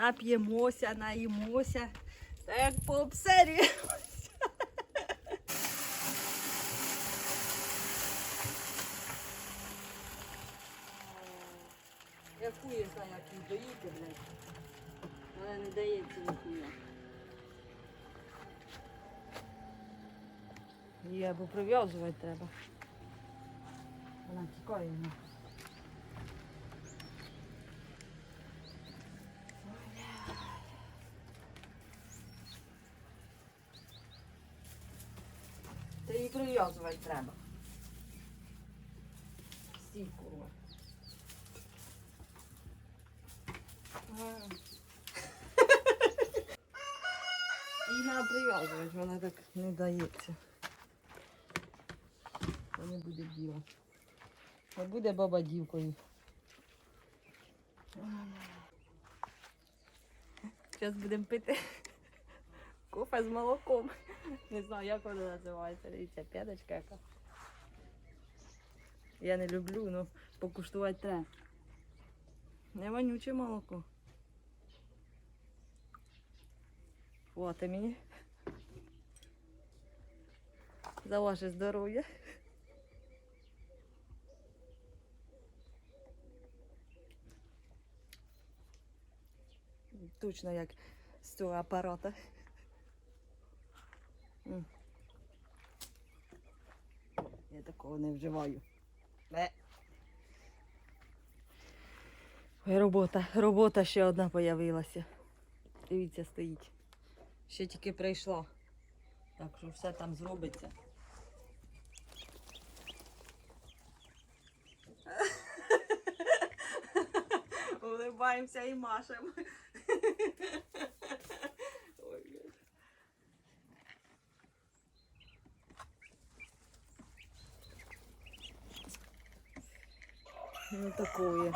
нап'ємося, наїмося. Та як пообсерюємося. Я хує знаю, як їх доїти, блядь. Але не дається ніхуя. Її або прив'язувати треба. Вона тікає. ну. Прив'язувати треба. Стій, курва. А. Її треба прив'язувати, вона так не дається. Це не буде діла. Не буде баба дівкою. Зараз будемо пити кофе з молоком. Не знаю, як воно називається. Дивіться, п'яточка яка. Я не люблю, але покуштувати треба. Не вонюче молоко. О, ти мені. За ваше здоров'я. Точно як з цього апарата. Я такого не вживаю. Бе. Ой, робота, робота ще одна появилася. Дивіться, стоїть. Ще тільки прийшла. Так що все там зробиться. Улибаємося і машемо. Ой, блядь. Ну такое.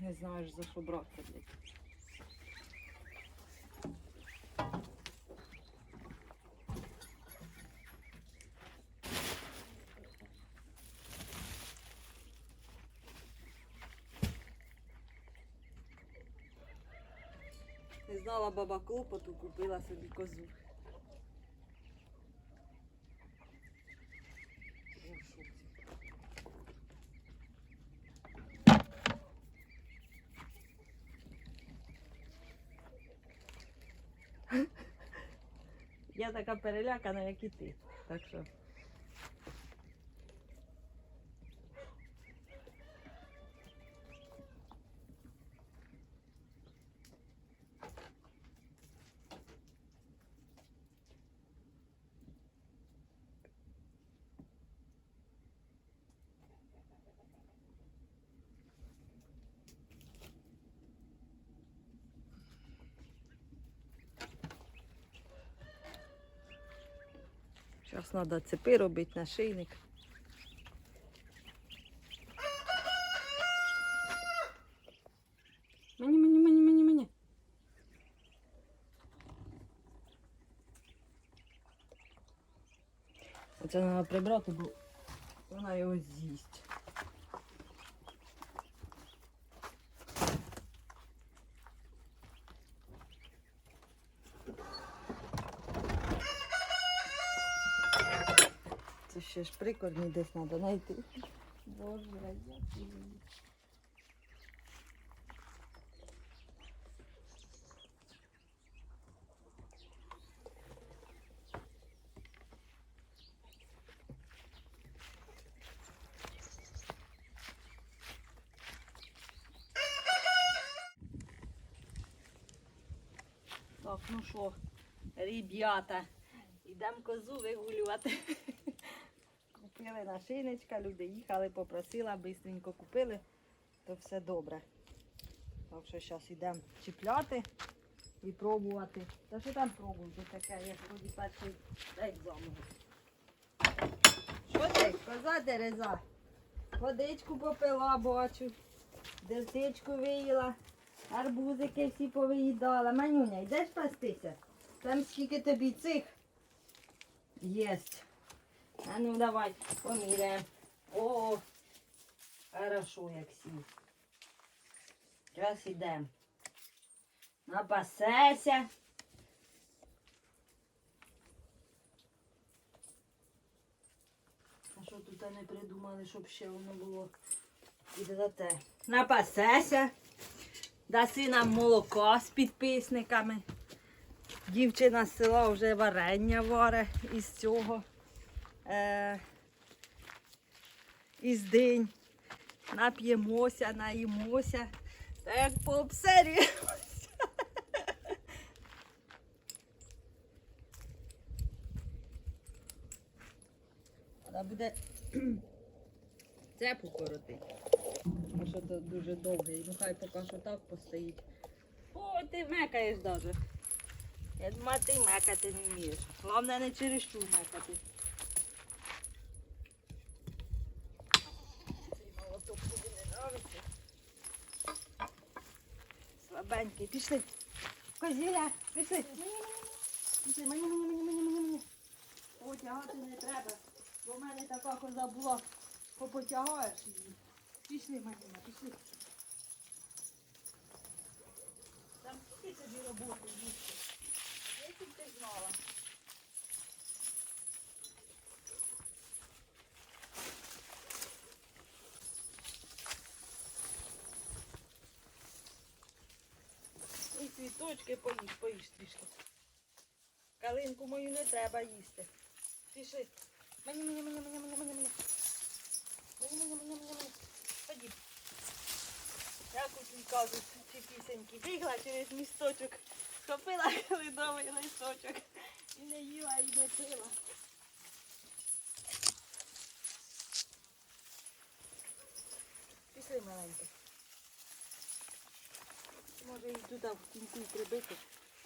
Не знаєш за що братися, блядь. Не знала баба клопоту, купила собі козу. О, в шоці. Я така перелякана, як і ти. Так що. Зараз треба цепи робити на шийник. Мені, мені, мені, мені, мені. Оце треба прибрати, бо вона його з'їсть. Це ще ж прикорні десь треба знайти. Боже, як. Так, ну що, ребята, йдемо козу вигулювати. Купили нашинечка, люди їхали, попросила, бистренько купили, то все добре. Так що зараз йдемо чіпляти і пробувати. Та що там пробувати таке, як вроді перший замову. Що ти, коза дереза? Водичку попила, бачу, дертичку виїла, арбузики всі повиїдала. Манюня, йдеш пастися? Там скільки тобі цих єсть. А ну давай, поміряємо. О, хорошо, як сів. Зараз ідемо. Напасеся. А що тут не придумали, щоб ще воно було і те. Напасеся. Даси нам молоко з підписниками. Дівчина з села вже варення варе із цього. Е, із день. Нап'ємося, наїмося. Та як пообсерюємося. Вона буде цепу коротити. Тому що це дуже довгий. Ну хай поки що так постоїть. О, ти мекаєш даже. Я думаю, ти мекати не вмієш. Головне не чересчур мекати. Цей молоток тобі не нравиться. Слабенький. Пішли. Козіля, пішли. Пішли, мені, мені, мені, мені, мені, мені. Потягати не треба. Бо в мене така коза була. Попотягаєш її. Пішли, Маріна, пішли. Там скільки тобі роботи їсти. Якщо б ти знала. Цвіточки поїж, поїж трішки. Калинку мою не треба їсти. Пішли. Мені, мені, мені, мені, мені, мені, мені. Мені, мені, мені, мені, мені. Ходіть. Як у тій кажуть, ці пісеньки. Бігла через місточок, схопила ледовий листочок. І не їла, і не пила. Пішли маленько. Може і туди в кінці прибити,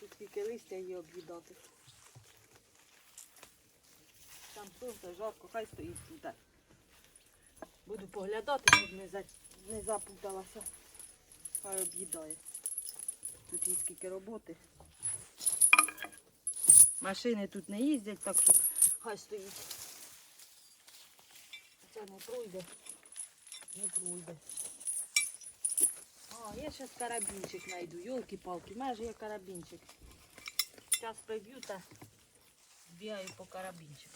тут тільки листя її об'їдати. Там сонце жарко, хай стоїть тут. Буду поглядати, щоб не, за... не запуталася. Хай об'їдає. Тут є скільки роботи. Машини тут не їздять, так що хай стоїть. Це не пройде. Не пройде. А, я зараз карабінчик знайду. Йолки-палки, майже є карабінчик. Зараз приб'ю та збігаю по карабінчик.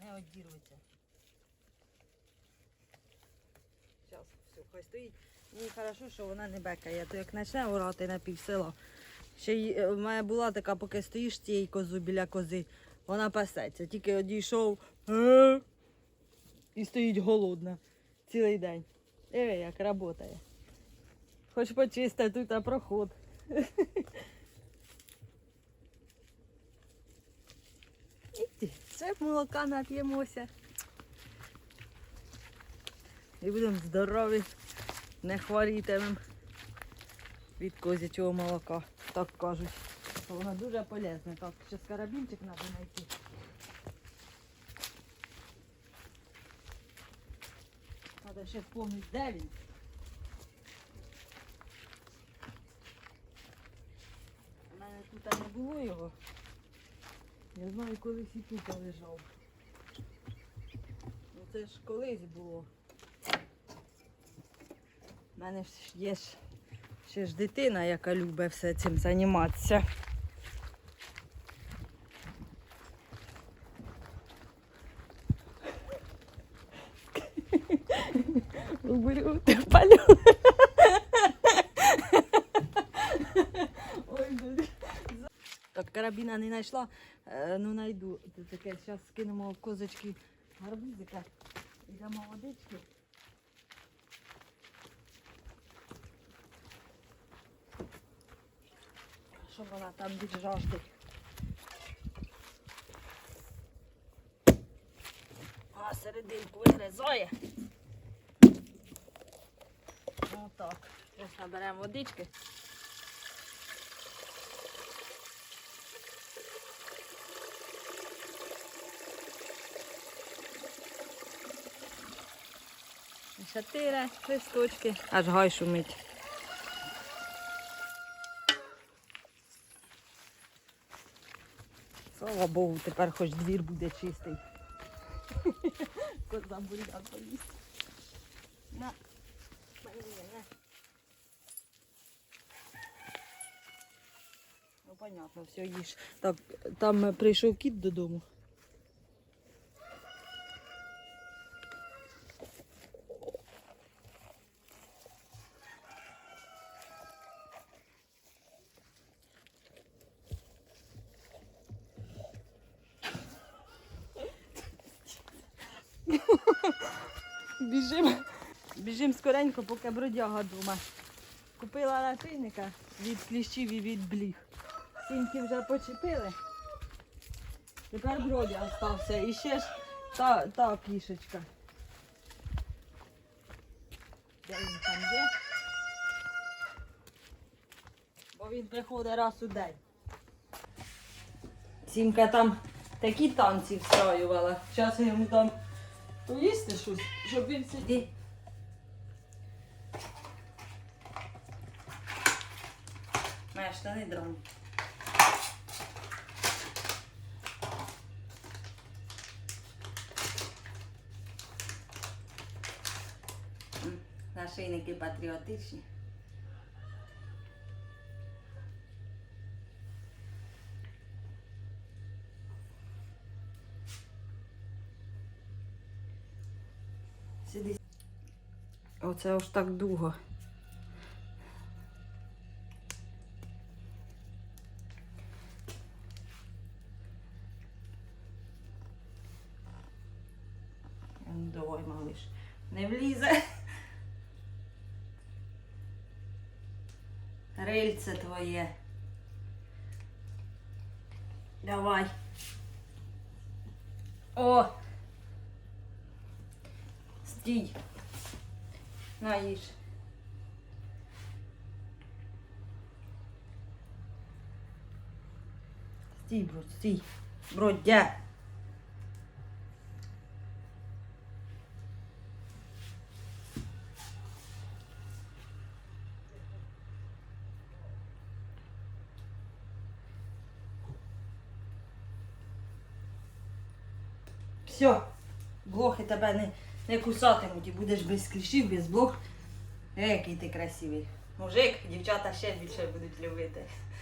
Не одірветься. Зараз все, хай стоїть. Мені хорошо, що вона не бекає, то як почне орати на півсела. Ще й е, в мене була така, поки стоїш цією козу біля кози, вона пасеться. Тільки одійшов «Е», і стоїть голодна цілий день. Диви, як працює. Хоч почисти тут а проход. Ще молока нап'ємося. І будемо здорові, не хворітимемо від козячого молока, так кажуть. Що Воно дуже полезне. Так, зараз карабінчик треба знайти. Треба ще вспомнити, де він. У мене тут не було його. Я знаю, колись і тут лежав. Ну це ж колись було. У мене ж є ж, ще ж дитина, яка любить все цим займатися. Люблю, палю. Ой, блін. Так, карабіна не знайшла, е, ну знайду. Таке, зараз скинемо козочки гарбузика. І дамо водички. Щоб вона там від жажди. А, серединку вигризає. Отак. Зараз наберемо водички. Чотири листочки, аж гай шумить. Слава Богу, тепер хоч двір буде чистий. Коза бурян поїсть. На. Марія, на. Ну, понятно, все їж. Так, там е, прийшов кіт додому. Біжим. Біжим скоренько, поки бродяга дома. Купила латинника від кліщів і від бліг. Сіньки вже почепили. Тепер бродя залишився. І ще ж та, та кішечка. Де він там є? Бо він приходить раз у день. Сімка там такі танці встраювала. Зараз я йому дам поїсти щось, щоб він сидів. Моя штани дрон. Нашийники патріотичні. Сиди. Оце ось так дуго. Давай, малыш. Не влізе. Рильце твоє. Давай. О! Стій. На, їж. Стій, брод, стій. Бродя. Все, блохи тебе не, не кусатимуть і будеш без кліщів, без блох. Е, Який ти красивий. Мужик, дівчата ще більше будуть любити.